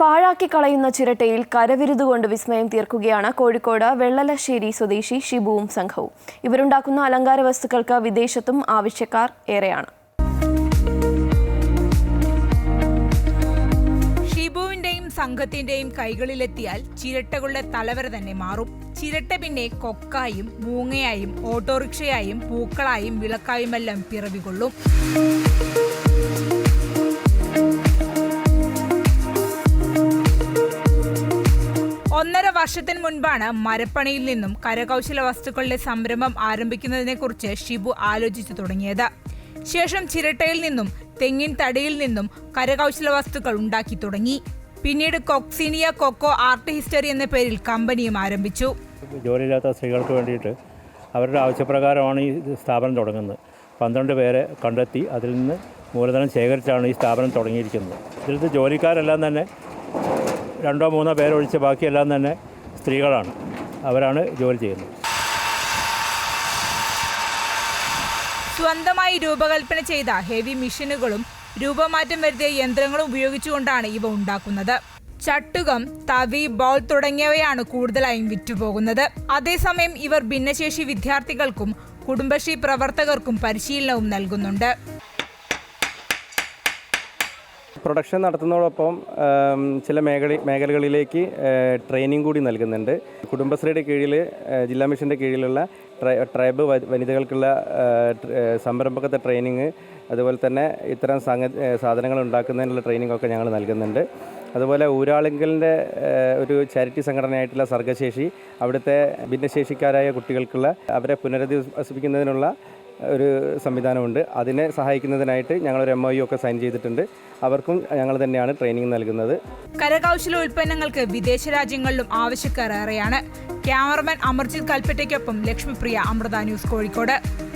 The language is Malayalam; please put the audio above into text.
പാഴാക്കി കളയുന്ന ചിരട്ടയിൽ കരവിരുതുകൊണ്ട് വിസ്മയം തീർക്കുകയാണ് കോഴിക്കോട് വെള്ളലശ്ശേരി സ്വദേശി ഷിബുവും സംഘവും. ഇവരുണ്ടാക്കുന്ന അലങ്കാര വസ്തുക്കൾക്ക് വിദേശത്തും ആവശ്യക്കാർ ഏറെയാണ്. ഷിബുവിന്റെയും സംഘത്തിന്റെയും കൈകളിലെത്തിയാൽ ചിരട്ടകളുടെ തലവര തന്നെ മാറും. ചിരട്ട പിന്നെ കൊക്കായും മൂങ്ങയായും ഓട്ടോറിക്ഷയായും പൂക്കളായും വിളക്കായുമെല്ലാം പിറവികൊള്ളും. ഒന്നര വർഷത്തിന് മുൻപാണ് മരപ്പണിയിൽ നിന്നും കരകൗശല വസ്തുക്കളുടെ സംരംഭം ആരംഭിക്കുന്നതിനെക്കുറിച്ച് ഷിബു ആലോചിച്ചു തുടങ്ങിയത്. ശേഷം ചിരട്ടയിൽ നിന്നും തെങ്ങിൻ തടിയിൽ നിന്നും കരകൗശല വസ്തുക്കൾ ഉണ്ടാക്കി തുടങ്ങി. പിന്നീട് കൊക്സിനിയ കൊക്കോ ആർട്ട് ഹിസ്റ്ററി എന്ന പേരിൽ കമ്പനിയും ആരംഭിച്ചു. ജോലിയില്ലാത്ത സ്ത്രീകൾക്ക് വേണ്ടിയിട്ട് അവരുടെ ആവശ്യപ്രകാരമാണ് ഈ സ്ഥാപനം തുടങ്ങുന്നത്. പന്ത്രണ്ട് പേരെ കണ്ടെത്തി അതിൽ നിന്ന് മൂലധനം ശേഖരിച്ചാണ് ഈ സ്ഥാപനം തുടങ്ങിയിരിക്കുന്നത്. ഇതിലത്തെ ജോലിക്കാരെല്ലാം തന്നെ രണ്ടോ മൂന്നോ പേരൊഴിച്ച് ബാക്കിയെല്ലാം തന്നെ സ്ത്രീകളാണ്. അവരാണ് ജോലി ചെയ്യുന്നത്. സ്വന്തമായി രൂപകൽപ്പന ചെയ്ത ഹെവി മെഷീനുകളും രൂപമാറ്റം വരുത്തിയ യന്ത്രങ്ങളും ഉപയോഗിച്ചുകൊണ്ടാണ് ഇവ ഉണ്ടാക്കുന്നത്. ചട്ടുകം തവി ബോൾ തുടങ്ങിയവയാണ് കൂടുതലായും വിറ്റുപോകുന്നത്. അതേസമയം ഇവർ ഭിന്നശേഷി വിദ്യാർത്ഥികൾക്കും കുടുംബശ്രീ പ്രവർത്തകർക്കും പരിശീലനവും നൽകുന്നുണ്ട്. പ്രൊഡക്ഷൻ നടത്തുന്നതോടൊപ്പം ചില മേഖല മേഖലകളിലേക്ക് ട്രെയിനിങ് കൂടി നൽകുന്നുണ്ട്. കുടുംബശ്രീയുടെ കീഴിൽ ജില്ലാ മിഷന്റെ കീഴിലുള്ള ട്രൈ ട്രൈബ് വനിതകൾക്കുള്ള സംരംഭകത്തെ ട്രെയിനിങ് അതുപോലെ തന്നെ ഇത്തരം സംഗ സാധനങ്ങൾ ഉണ്ടാക്കുന്നതിനുള്ള ട്രെയിനിങ് ഒക്കെ ഞങ്ങൾ നൽകുന്നുണ്ട്. അതുപോലെ ഊരാളുങ്കലിന്റെ ഒരു ചാരിറ്റി സംഘടനയായിട്ടുള്ള സർഗശേഷി അവിടുത്തെ ഭിന്നശേഷിക്കാരായ കുട്ടികൾക്കുള്ള അവരെ പുനരധിവസിപ്പിക്കുന്നതിനുള്ള ഒരു സംവിധാനമുണ്ട്. അതിനെ സഹായിക്കുന്നതിനായിട്ട് ഞങ്ങളൊരു എം ഒക്കെ സൈൻ ചെയ്തിട്ടുണ്ട്. അവർക്കും ഞങ്ങൾ തന്നെയാണ് ട്രെയിനിങ് നൽകുന്നത്. കരകൗശല ഉൽപ്പന്നങ്ങൾക്ക് വിദേശ രാജ്യങ്ങളിലും ആവശ്യക്കാർ ഏറെയാണ് ക്യാമറമാൻ അമർജിത് കൽപ്പറ്റയ്ക്കൊപ്പം ലക്ഷ്മിപ്രിയ അമൃത ന്യൂസ് കോഴിക്കോട്.